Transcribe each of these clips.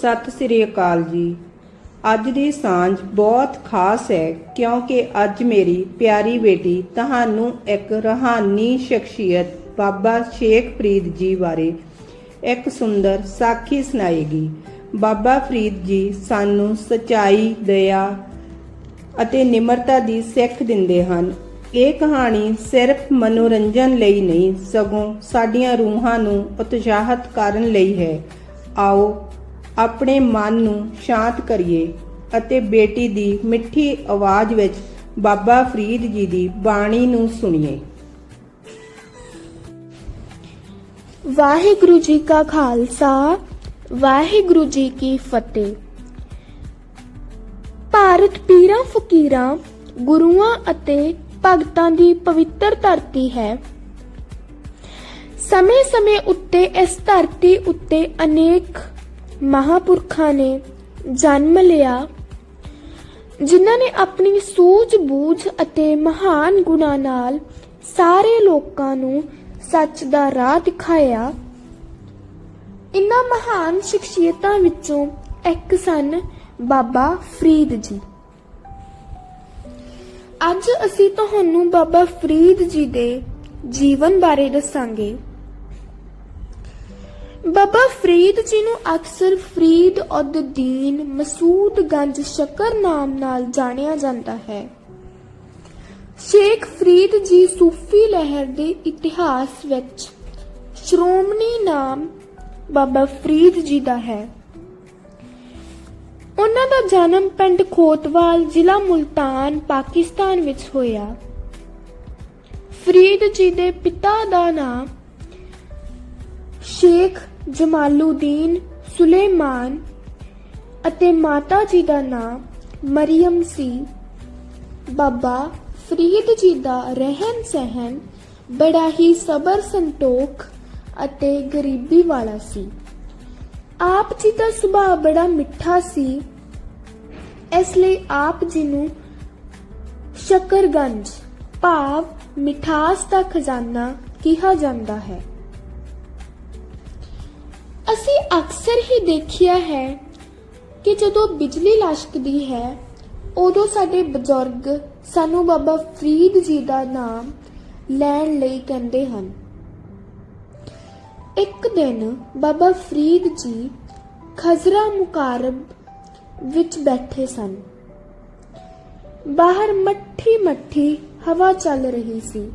ਸਤਿ ਸ੍ਰੀ ਅਕਾਲ ਜੀ। ਅੱਜ ਦੀ ਸਾਂਝ ਬਹੁਤ ਖਾਸ ਹੈ, ਕਿਉਂਕਿ ਅੱਜ ਮੇਰੀ ਪਿਆਰੀ ਬੇਟੀ ਤੁਹਾਨੂੰ ਇੱਕ ਰਹਾਨੀ ਸ਼ਖਸੀਅਤ ਬਾਬਾ ਸ਼ੇਖ ਫਰੀਦ ਜੀ ਬਾਰੇ ਇੱਕ ਸੁੰਦਰ ਸਾਖੀ ਸੁਣਾਏਗੀ। ਬਾਬਾ ਫਰੀਦ ਜੀ ਸਾਨੂੰ ਸਚਾਈ, ਦਇਆ ਅਤੇ ਨਿਮਰਤਾ ਦੀ ਸਿੱਖ ਦਿੰਦੇ ਹਨ। ਇਹ ਕਹਾਣੀ ਸਿਰਫ ਮਨੋਰੰਜਨ ਲਈ ਨਹੀਂ, ਸਗੋਂ ਸਾਡੀਆਂ ਰੂਹਾਂ ਨੂੰ ਉਤਸ਼ਾਹਤ ਕਰਨ ਲਈ ਹੈ। ਆਓ ਆਪਣੇ ਮਨ ਨੂੰ ਸ਼ਾਂਤ ਕਰੀਏ ਅਤੇ ਬੇਟੀ ਦੀ ਮਿੱਠੀ ਆਵਾਜ਼ ਵਿੱਚ ਬਾਬਾ ਫਰੀਦ ਜੀ ਦੀ ਬਾਣੀ ਨੂੰ ਸੁਣੀਏ। ਵਾਹਿਗੁਰੂ ਜੀ ਕਾ ਖਾਲਸਾ, ਵਾਹਿਗੁਰੂ ਜੀ ਕੀ ਫਤਿਹ। ਭਾਰਤ ਪੀਰਾਂ ਫਕੀਰਾਂ, ਗੁਰੂਆਂ ਅਤੇ ਭਗਤਾਂ ਦੀ ਪਵਿੱਤਰ ਧਰਤੀ ਹੈ। ਸਮੇਂ-ਸਮੇਂ ਉੱਤੇ ਇਸ ਧਰਤੀ ਉੱਤੇ ਅਨੇਕ ਮਹਾਪੁਰਖਾਂ ਨੇ ਜਨਮ ਲਿਆ, ਜਿਨ੍ਹਾਂ ਨੇ ਆਪਣੀ ਸੂਝ-ਬੂਝ ਅਤੇ ਮਹਾਨ ਗੁਣਾਂ ਨਾਲ ਸਾਰੇ ਲੋਕਾਂ ਨੂੰ ਸੱਚ ਦਾ ਰਾਹ ਦਿਖਾਇਆ। ਇਨ੍ਹਾਂ ਮਹਾਨ ਸ਼ਖਸੀਅਤਾਂ ਵਿੱਚੋਂ ਇੱਕ ਸਨ ਬਾਬਾ ਫਰੀਦ ਜੀ। ਅੱਜ ਅਸੀਂ ਤੁਹਾਨੂੰ ਬਾਬਾ ਫਰੀਦ ਜੀ ਦੇ ਜੀਵਨ ਬਾਰੇ ਦੱਸਾਂਗੇ। ਬਾਬਾ ਫਰੀਦ ਜੀ ਨੂੰ ਅਕਸਰ ਫਰੀਦ ਉਦ ਦੀਨ ਮਸੂਦ ਗੰਜ ਸ਼ਕਰ ਨਾਮ ਨਾਲ ਜਾਣਿਆ ਜਾਂਦਾ ਹੈ। ਸ਼ੇਖ ਫਰੀਦ ਜੀ ਸੂਫੀ ਲਹਿਰ ਦੇ ਇਤਿਹਾਸ ਵਿੱਚ ਸ਼੍ਰੋਮਣੀ ਨਾਮ ਬਾਬਾ ਫਰੀਦ ਜੀ ਦਾ ਹੈ। ਉਹਨਾਂ ਦਾ ਜਨਮ ਪਿੰਡ ਖੋਤਵਾਲ ਜ਼ਿਲ੍ਹਾ ਮੁਲਤਾਨ, ਪਾਕਿਸਤਾਨ ਵਿੱਚ ਹੋਇਆ। ਫਰੀਦ ਜੀ ਦੇ ਪਿਤਾ ਦਾ ਨਾਮ ਸ਼ੇਖ ਜਮਾਲੂਦੀਨ ਸੁਲੇਮਾਨ ਅਤੇ ਮਾਤਾ ਜੀ ਦਾ ਨਾਮ ਮਰੀਮ ਸੀ। ਬਾਬਾ ਫਰੀਦ ਜੀ ਦਾ ਰਹਿਣ ਸਹਿਣ ਬੜਾ ਹੀ ਸਬਰ ਸੰਤੋਖ ਅਤੇ ਗਰੀਬੀ ਵਾਲਾ ਸੀ। ਆਪ ਜੀ ਦਾ ਸੁਭਾਅ ਬੜਾ ਮਿੱਠਾ ਸੀ। ਇਸ ਲਈ ਆਪ ਜੀ ਨੂੰ ਸ਼ਕਰਗੰਜ ਭਾਵ ਮਿਠਾਸ ਦਾ ਖਜ਼ਾਨਾ ਕਿਹਾ ਜਾਂਦਾ ਹੈ। ਅਸੀਂ ਅਕਸਰ ਹੀ ਦੇਖਿਆ ਹੈ ਕਿ ਜਦੋਂ ਬਿਜਲੀ ਲਸ਼ਕਦੀ ਹੈ, ਉਦੋਂ ਸਾਡੇ ਬਜ਼ੁਰਗ ਸਾਨੂੰ ਬਾਬਾ ਫਰੀਦ ਜੀ ਦਾ ਨਾਮ ਲੈਣ ਲਈ ਕਹਿੰਦੇ ਹਨ। ਇੱਕ ਦਿਨ ਬਾਬਾ ਫਰੀਦ ਜੀ ਖਜ਼ਰਾ ਮੁਕਾਰਬ ਵਿੱਚ ਬੈਠੇ ਸਨ। ਬਾਹਰ ਮੱਠੀ ਮੱਠੀ ਹਵਾ ਚੱਲ ਰਹੀ ਸੀ।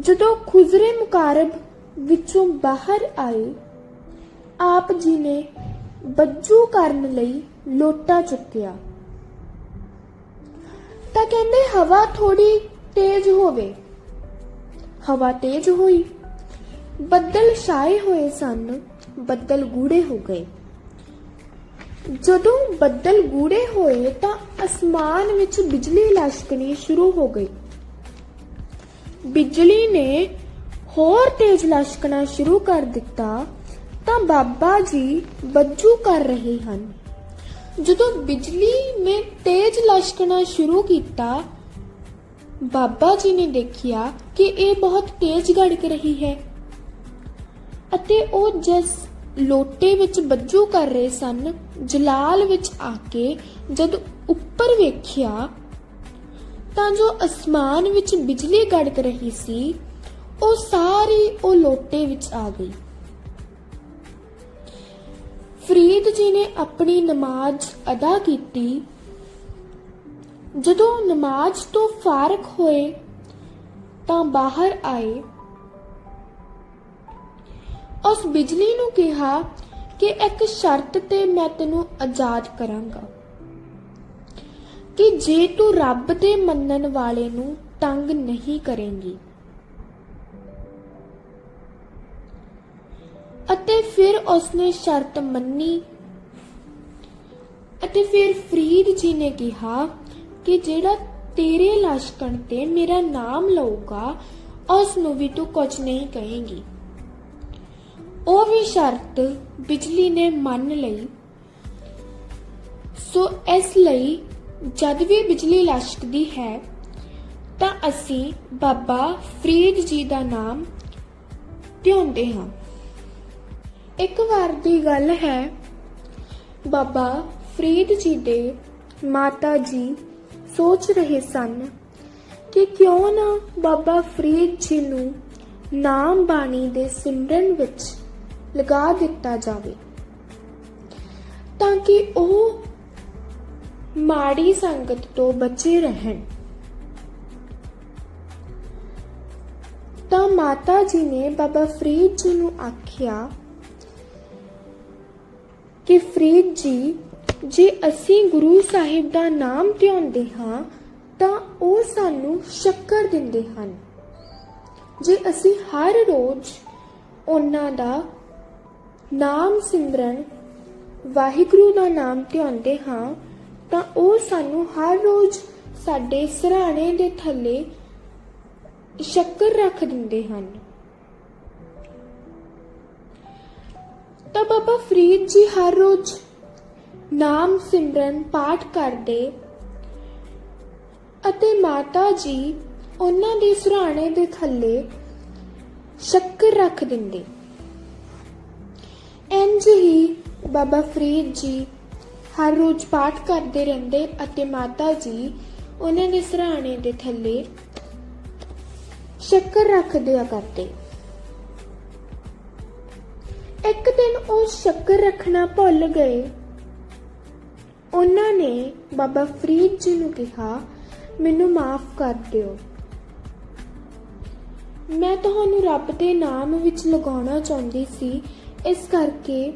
ਜਦੋਂ ਖੁਜ਼ਰੇ ਮੁਕਾਰਬ ਵਿੱਚੋਂ ਬਾਹਰ ਆਏ। ਆਪ ਜੀ ਨੇ ਬੱਜੂ ਕਰਨ ਲਈ ਲੋਟਾ ਚੁੱਕਿਆ। ਤਾਂ ਕਹਿੰਦੇ, ਹਵਾ ਥੋੜੀ ਤੇਜ਼ ਹੋਵੇ। ਹਵਾ ਤੇਜ਼ ਹੋਈ। ਬੱਦਲ ਛਾਏ ਹੋਏ ਸਨ। ਬੱਦਲ ਗੂੜੇ ਹੋ ਗਏ। ਜਦੋਂ ਬੱਦਲ ਗੂੜੇ ਹੋਏ ਤਾਂ ਅਸਮਾਨ ਵਿੱਚ ਬਿਜਲੀ ਲਸ਼ਕਣੀ ਸ਼ੁਰੂ ਹੋ ਗਈ। ਬਿਜਲੀ ਨੇ ਹੋਰ ਤੇਜ਼ ਲਸ਼ਕਣਾ ਸ਼ੁਰੂ ਕਰ ਦਿੱਤਾ, ਤਾਂ ਬਾਬਾ ਜੀ ਬੱਜੂ ਕਰ ਰਹੇ ਹਨ। ਜਦੋਂ ਬਿਜਲੀ ਨੇ ਤੇਜ਼ ਲਸ਼ਕਣਾ ਸ਼ੁਰੂ ਕੀਤਾ, ਬਾਬਾ ਜੀ ਨੇ ਦੇਖਿਆ ਕਿ ਇਹ ਬਹੁਤ ਤੇਜ਼ ਗੜਕ ਰਹੀ ਹੈ ਅਤੇ ਉਹ ਜਿਸ ਲੋਟੇ ਵਿੱਚ ਬੱਜੂ ਕਰ ਰਹੇ ਸਨ, ਜਲਾਲ ਵਿੱਚ ਆ ਕੇ ਜਦ ਉੱਪਰ ਵੇਖਿਆ, ਤਾਂ ਜੋ ਅਸਮਾਨ ਵਿੱਚ ਬਿਜਲੀ ਗੜਕ ਰਹੀ ਸੀ ਉਹ ਸਾਰੀ ਉਹ ਲੋਟੇ ਵਿੱਚ ਆ ਗਈ। ਫਰੀਦ ਜੀ ਨੇ ਆਪਣੀ ਨਮਾਜ਼ ਅਦਾ ਕੀਤੀ। ਜਦੋਂ ਨਮਾਜ਼ ਤੋਂ ਫਾਰਕ ਹੋਏ, ਤਾਂ ਬਾਹਰ ਆਏ। ਉਸ ਬਿਜਲੀ ਨੂੰ ਕਿਹਾ ਕਿ ਇੱਕ ਸ਼ਰਤ ਤੇ ਮੈਂ ਤੈਨੂੰ ਆਜ਼ਾਦ ਕਰਾਂਗਾ ਕਿ ਜੇ ਤੂੰ ਰੱਬ ਦੇ ਮੰਨਣ ਵਾਲੇ ਨੂੰ ਤੰਗ ਨਹੀਂ ਕਰੇਂਗੀ ਅਤੇ ਫਿਰ ਉਸਨੇ ਸ਼ਰਤ ਮੰਨੀ ਅਤੇ ਫਿਰ ਫਰੀਦ ਜੀ ਨੇ ਕਿਹਾ ਕਿ ਜਿਹੜਾ ਤੇਰੇ ਲਸ਼ਕਣ ਤੇ ਮੇਰਾ ਨਾਮ ਲਊਗਾ ਉਸ ਨੂੰ ਵੀ ਤੂੰ ਕੁਝ ਨਹੀਂ ਕਹੇਂਗੀ। ਉਹ ਵੀ ਸ਼ਰਤ ਬਿਜਲੀ ਨੇ ਮੰਨ ਲਈ। ਸੋ ਇਸ ਲਈ ਜਦ ਵੀ ਬਿਜਲੀ ਲਸ਼ਕਦੀ ਹੈ, ਤਾਂ ਅਸੀਂ ਬਾਬਾ ਫਰੀਦ ਜੀ ਦਾ ਨਾਮ ਧਿਆਉਂਦੇ ਹਾਂ। ਇੱਕ ਵਾਰ ਦੀ ਗੱਲ ਹੈ। ਬਾਬਾ ਫਰੀਦ ਜੀ ਦੇ ਮਾਤਾ ਜੀ ਸੋਚ ਰਹੇ ਸਨ ਕਿ ਕਿਉਂ ਨਾ ਬਾਬਾ ਫਰੀਦ ਜੀ ਨੂੰ ਨਾਮ ਬਾਣੀ ਦੇ ਸਿਮਰਨ ਵਿੱਚ ਲਗਾ ਦਿੱਤਾ ਜਾਵੇ। ਤਾਂ ਕਿ ਉਹ ਮਾੜੀ ਸੰਗਤ ਤੋਂ ਬਚੇ ਰਹਿਣ। ਤਾਂ ਮਾਤਾ ਜੀ ਨੇ ਬਾਬਾ ਫਰੀਦ ਜੀ ਨੂੰ ਆਖਿਆ ਕਿ ਫਰੀਦ ਜੀ, ਜੇ ਅਸੀਂ ਗੁਰੂ ਸਾਹਿਬ ਦਾ ਨਾਮ ਧਿਆਉਂਦੇ ਹਾਂ, ਤਾਂ ਉਹ ਸਾਨੂੰ ਸ਼ੱਕਰ ਦਿੰਦੇ ਹਨ। ਜੇ ਅਸੀਂ ਹਰ ਰੋਜ਼ ਉਹਨਾਂ ਦਾ ਨਾਮ ਸਿਮਰਨ, ਵਾਹਿਗੁਰੂ ਦਾ ਨਾਮ ਧਿਆਉਂਦੇ ਹਾਂ, ਤਾਂ ਉਹ ਸਾਨੂੰ ਹਰ ਰੋਜ਼ ਸਾਡੇ ਸਰਾਣੇ ਦੇ ਥੱਲੇ ਸ਼ੱਕਰ ਰੱਖ ਦਿੰਦੇ ਹਨ। ਤਾਂ ਬਾਬਾ ਫਰੀਦ ਜੀ ਹਰ ਰੋਜ਼ ਨਾਮ ਸਿਮਰਨ ਪਾਠ ਕਰਦੇ ਅਤੇ ਮਾਤਾ ਜੀ ਉਹਨਾਂ ਦੇ ਸੁਰਾਣੇ ਦੇ ਥੱਲੇ ਸ਼ੱਕਰ ਰੱਖ ਦਿੰਦੇ। ਇੰਜ ਹੀ ਬਾਬਾ ਫਰੀਦ ਜੀ ਹਰ ਰੋਜ਼ ਪਾਠ ਕਰਦੇ ਰਹਿੰਦੇ ਅਤੇ ਮਾਤਾ ਜੀ ਉਹਨਾਂ ਦੇ ਸੁਰਾਣੇ ਦੇ ਥੱਲੇ ਸ਼ੱਕਰ ਰੱਖ ਦਿਆ ਕਰਦੇ। ਇੱਕ ਦਿਨ ਉਹ ਸ਼ੱਕਰ ਰੱਖਣਾ ਭੁੱਲ ਗਏ। ਉਹਨਾਂ ਨੇ ਬਾਬਾ ਫਰੀਦ ਜੀ ਨੂੰ ਕਿਹਾ, ਮੈਨੂੰ ਮਾਫ ਕਰ ਦਿਓ। ਮੈਂ ਤੁਹਾਨੂੰ ਰੱਬ ਦੇ ਨਾਮ ਵਿੱਚ ਲਗਾਉਣਾ ਚਾਹੁੰਦੀ ਸੀ। ਇਸ ਕਰਕੇ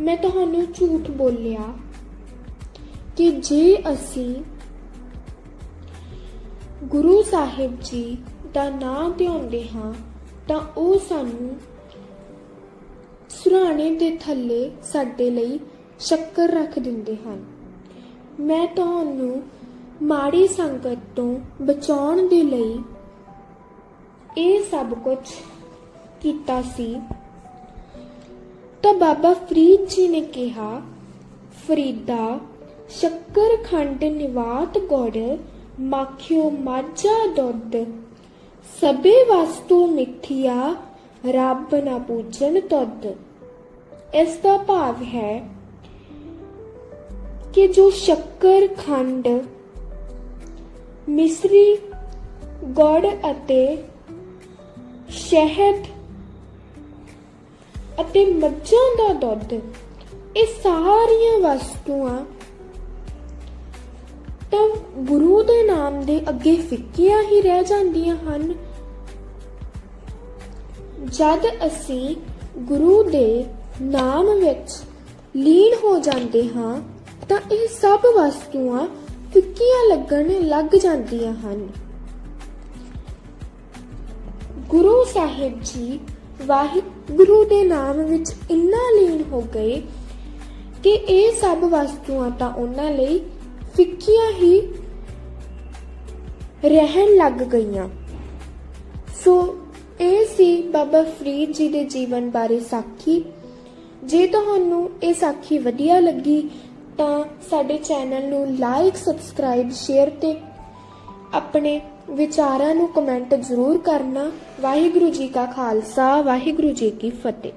ਮੈਂ ਤੁਹਾਨੂੰ ਝੂਠ ਬੋਲਿਆ ਕਿ ਜੇ ਅਸੀਂ ਗੁਰੂ ਸਾਹਿਬ ਜੀ ਦਾ ਨਾਮ ਧਿਆਉਂਦੇ ਹਾਂ, ਤਾਂ ਉਹ ਸਾਨੂੰ ਸੁਰਾਣੇ ਦੇ ਥੱਲੇ ਸਾਡੇ ਲਈ ਸ਼ੱਕਰ ਰੱਖ ਦਿੰਦੇ ਹਨ। ਮੈਂ ਤੁਹਾਨੂੰ ਮਾੜੀ ਸੰਗਤ ਤੋਂ ਬਚਾਉਣ ਦੇ ਲਈ ਇਹ ਸਭ ਕੁਝ ਕੀਤਾ ਸੀ। ਤਾਂ ਬਾਬਾ ਫਰੀਦ ਜੀ ਨੇ ਕਿਹਾ, ਫਰੀਦਾ, ਸ਼ੱਕਰ ਖੰਡ ਨਿਵਾਤ ਗੁੜ ਮਾਖਿਓ ਮਾਝਾ ਦੁੱਧ। ਸਭੇ ਵਸਤੂ ਮਿੱਠੀਆ, ਰੱਬ ਨਾ ਪੂਜਨ ਤੁਧ। ਇਸ ਦਾ ਭਾਵ ਹੈ ਕਿ ਜੋ ਸ਼ੱਕਰ ਮਿਸਰੀ, ਗੁੜ ਅਤੇ ਸ਼ਹਿਦ ਅਤੇ ਮੱਝਾਂ ਦਾ ਦੁੱਧ, ਇਹ ਸਾਰੀਆਂ ਵਸਤੂਆਂ ਤਾਂ ਗੁਰੂ ਦੇ ਨਾਮ ਦੇ ਅੱਗੇ ਫਿੱਕੀਆਂ ਹੀ ਰਹਿ ਜਾਂਦੀਆਂ ਹਨ। ਜਦ ਅਸੀਂ ਗੁਰੂ ਦੇ ਨਾਮ ਵਿੱਚ ਲੀਨ ਹੋ ਜਾਂਦੇ ਹਾਂ ਤਾਂ ਇਹ ਸਭ ਵਸਤੂਆਂ ਫਿੱਕੀਆਂ ਲੱਗਣ ਲੱਗ ਜਾਂਦੀਆਂ ਹਨ। ਗੁਰੂ ਸਾਹਿਬ ਜੀ ਵਾਹਿਗੁਰੂ ਦੇ ਨਾਮ ਵਿੱਚ ਇੰਨਾ ਲੀਨ ਹੋ ਗਏ ਕਿ ਇਹ ਸਭ ਵਸਤੂਆਂ ਤਾਂ ਉਹਨਾਂ ਲਈ ਫਿੱਕੀਆਂ ਹੀ ਰਹਿਣ ਲੱਗ ਗਈਆਂ। ਸੋ ਇਹ ਸੀ ਬਾਬਾ ਫਰੀਦ ਜੀ ਦੇ ਜੀਵਨ ਬਾਰੇ ਸਾਖੀ। ਜੇ ਤੁਹਾਨੂੰ ਇਹ ਸਾਖੀ ਵਧੀਆ ਲੱਗੀ, ਤਾਂ ਸਾਡੇ ਚੈਨਲ ਨੂੰ ਲਾਈਕ ਸਬਸਕ੍ਰਾਈਬ ਸ਼ੇਅਰ ਤੇ ਆਪਣੇ ਵਿਚਾਰਾਂ ਨੂੰ ਕਮੈਂਟ ਜ਼ਰੂਰ ਕਰਨਾ। ਵਾਹਿਗੁਰੂ ਜੀ ਕਾ ਖਾਲਸਾ, ਵਾਹਿਗੁਰੂ ਜੀ ਕੀ ਫਤਿਹ।